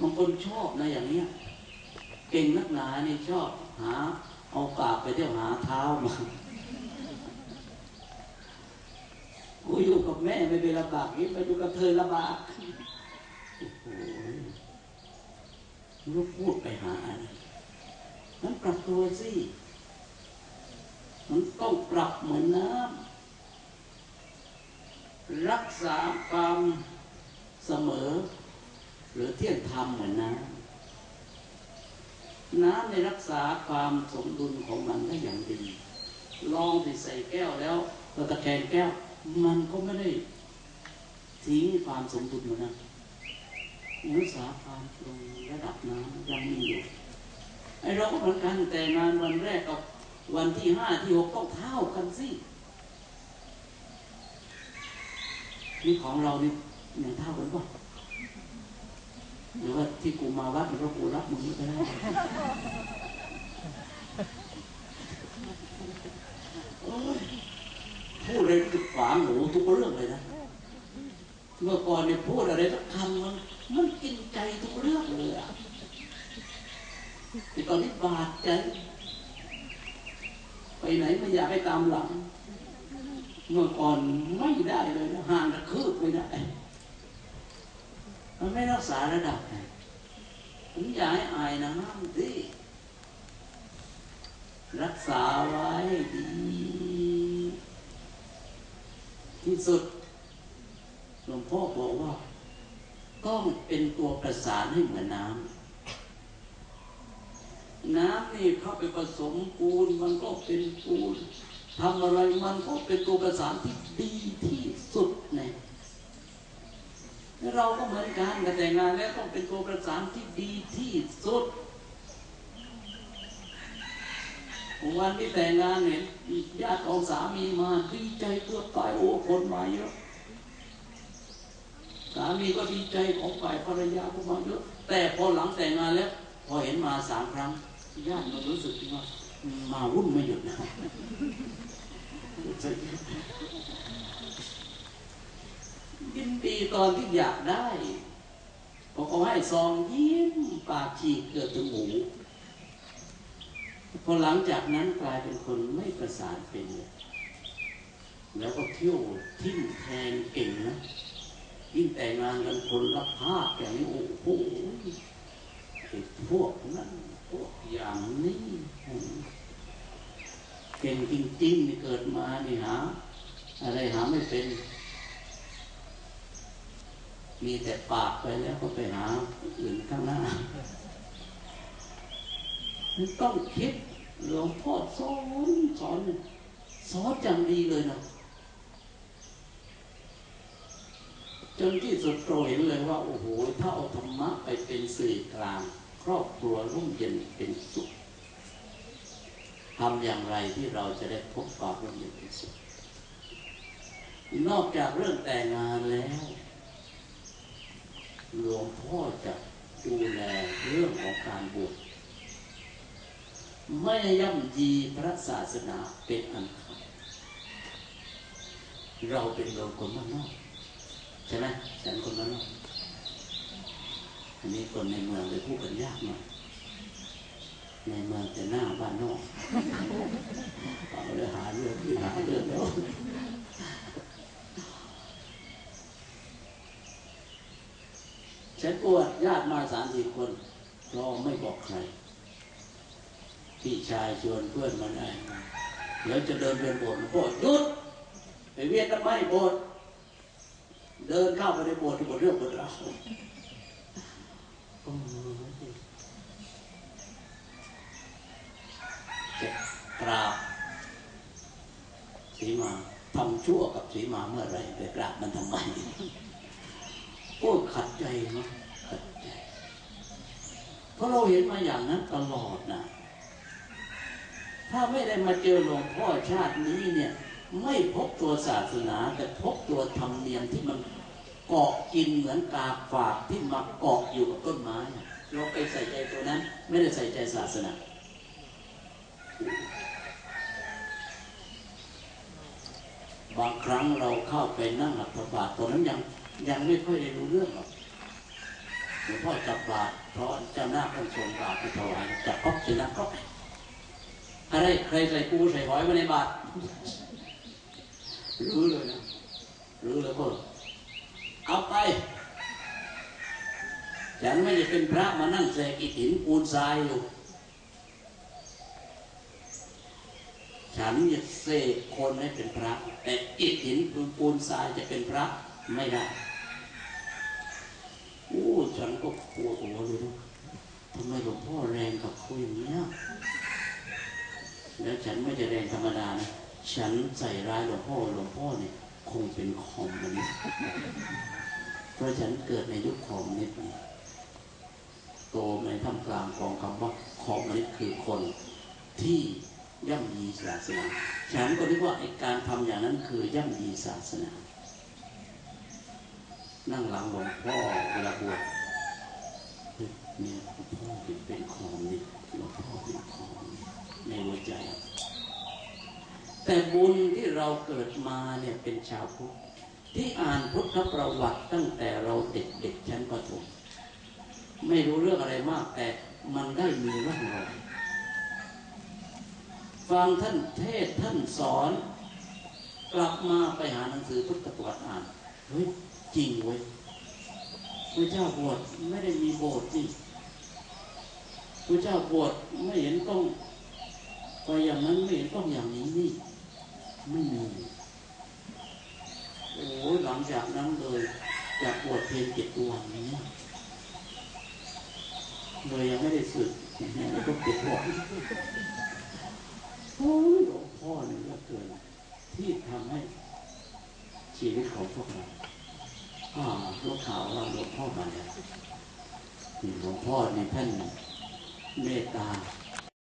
บางคนชอบนะอย่างเนี้ยเก่งนักหนานี่ชอบหา เอาปากไปเที่ยวหาเท้ามากูอยู่กับแม่ไม่เป็นลำบากนี้ไปอยู่กับเธอลำบากโอ้โหลูกพูดไปหาอะไรนั้นปรับตัวสิมันต้องปรับเหมือนน้ำรักษาความเสมอ หรือเที่ยงธรรมเหมือนน้ำน้ำในรักษาความสมดุลของมันได้อย่างดี ลองไปใส่แก้วแล้วเราตะแคงแก้ว มันก็ไม่ได้ทิ้งความสมดุลมันนะรักษาความตรงระดับน้ำยังมีอยู่ไอเราก็เหมือนกันแต่งานวันแรกกับวันที่ห้าที่หกต้องเท่ากันสินี่ของเรานี่ยังเท่ากันป่ะ หรือว่าที่กูมาวัดหรือว่ากูรับมึงไม่ได้โอ้ยพูดอะไรติดฝาหูทุกเรื่องเลยนะ เมื่อก่อนเนี่ยพูดอะไรสักคำมันมันกินใจทุกเรื่องเลยอะแต่ตอนนี้บาดใจ ไปไหนไม่อยากให้ตามหลัง เมื่อก่อนไม่ได้เลยนะห่างตะคืบไม่ได้ มันไม่รักษาระดับไงผมอยากให้อายน้ำดิรักษาไว้ดี ที่สุดหลวงพ่อบอกว่าต้องเป็นตัวประสานให้เหมือนน้ำน้ำนี่เข้าไปผสมปูนมันก็เป็นปูนทำอะไรมันก็เป็นตัวประสานที่ดีที่สุดใน เราก็เหมือนกันแต่งงานแล้วต้องเป็นตัวประสานที่ดีที่สุดวันที่แต่งงานเนี่ยญาติของสามีมาดีใจเพื่อตายโอ้คนมาเยอะสามีก็ดีใจของฝ่ายภรรยาก็มาเยอะแต่พอหลังแต่งงานแล้ว พอเห็นมาสามครั้งญาติมันรู้สึกว่ามาวุ่นไม่หยุดนะ ตอนที่อยากได้พอเขาให้ซองยิ้มปากฉีกเกิดถึงหูพอหลังจากนั้นกลายเป็นคนไม่ประสานเป็นเลยแล้วก็เที่ยวทิ่มแทงเก่งนะยิ่งแต่งงานกันคนละภาคอย่นี้โอ้โหไอพวกนั้นพวกอย่างนี้เก่งจริงๆเกิดมานี่หาอะไรหาไม่เป็น มีแต่ปากไปแล้วก็ไปหาอื่นข้างหน้าต้องคิดหลวงพ่อสอนสอนสอนจังดีเลยนะจนที่สุดเราเห็นเลยว่า โอ้โห ถ้าเอาธรรมะไปเป็นสื่อกลาง ครอบครัวร่มเย็นเป็นสุขทำอย่างไรที่เราจะได้พบความร่มเย็นเป็นสุขนอกจากเรื่องแต่งงานแล้ว หลวงพ่อจะดูแลเรื่องของการบวชไม่ย่ำยีพระศาสนาเป็นอันขาดเราเป็นโลคนบ้านนอกใช่ไหมฉันคนบ้านนอกอันนี้คนในเมืองเลยพูดกันยากหน่อยในเมืองจะหน้าบ้านนอกเอาเลยหาเรื่องที่หาเรื่องแล้ว ฉันปวดญาติมาสามสี่คนรอไม่บอกใคร พี่ชายชวนเพื่อนมาได้เดี๋ยวจะเดินเวียนโบสถ์โบสถ์หยุดไปเวียนทำไมโบสถ์เดินเข้าไปในโบสถ์ที่บทเรื่องบทราวจะกราบสีมาทำชั่วกับสีมาเมื่อไรไปกราบมันทำไม โอ้ขัดใจเนาะขัดใจ เพราะเราเห็นมาอย่างนั้นตลอดนะถ้าไม่ได้มาเจอหลวงพ่อชาตินี้เนี่ย ไม่พบตัวศาสนา แต่พบตัวธรรมเนียมที่มันเกาะกินเหมือนกาฝากที่มาเกาะอยู่กับต้นไม้เราไปใส่ใจตัวนั้น ไม่ได้ใส่ใจศาสนาบางครั้งเราเข้าไปนั่งหัตถบาตตอนนั้นยัง ยังไม่ค่อยได้รู้เรื่องหรอกหลวงพ่อจับบาตรเพราะเจ้าหน้าท่านทรงบาตรไปถวายจับก๊อกเสร็จแล้วก็อะไรใครใส่ปูใส่หอยไว้ในบาตรรู้เลยนะรู้แล้วก็เอาไปฉันไม่ได้เป็นพระมานั่งเสกอิฐหินปูนทรายอยู่ ฉันจะเสกคนให้เป็นพระ แต่อิฐหินปูนทรายจะเป็นพระไม่ได้ โอ้ฉันก็ปวดหัวเลยนะทำไมหลวงพ่อแรงกับคุยอย่างนี้ยแล้วฉันไม่ได้แรงธรรมดานะ ฉันใส่ร้ายหลวงพ่อหลวงพ่อเนี่ยคงเป็นคอมมิวนิสต์เพราะฉันเกิดในยุคคอมมิวนิสต์นี่โตในท่ามกลางกองคำว่าคอมมิวนิสต์คือคนที่ย่ำยีศาสนา ฉันก็นึกว่าไอ้การทำอย่างนั้นคือย่ำยีศาสนา นั่งหลังหลวงพ่อเวลาบวชเนี่ยหลวงพ่อเป็นเป็นคอมนี่หลวงพ่อเป็นคอมในหัวใจ แต่บุญที่เราเกิดมาเนี่ยเป็นชาวพุทธที่อ่านพุทธประวัติตั้งแต่เราเด็กๆชั้นประถมไม่รู้เรื่องอะไรมาก แต่มันได้มีร่องรอยฟังท่านเทศท่านสอน กลับมาไปหาหนังสือพุทธประวัติอ่านเฮ้ย จริงเว้ยพระเจ้าบวชไม่ได้มีโบสถ์นี่พระเจ้าบวชไม่เห็นต้องไปอย่างนั้นไม่เห็นต้องอย่างนี้นี่ ไม่มีโอ้ยหลังจากนั้นเลยจากบวชเพียงเจ็ดวันนี้เลยยังไม่ได้สึกแล้วก็เจ็ดวันโอ้ยหลวงพ่อเนี่ก็เกินที่ทำให้ชีวิตของพวกเรา ลูกข่าวเราหลวงพ่อมาแล้วนี่หลวงพ่อนี่ท่านเมตตา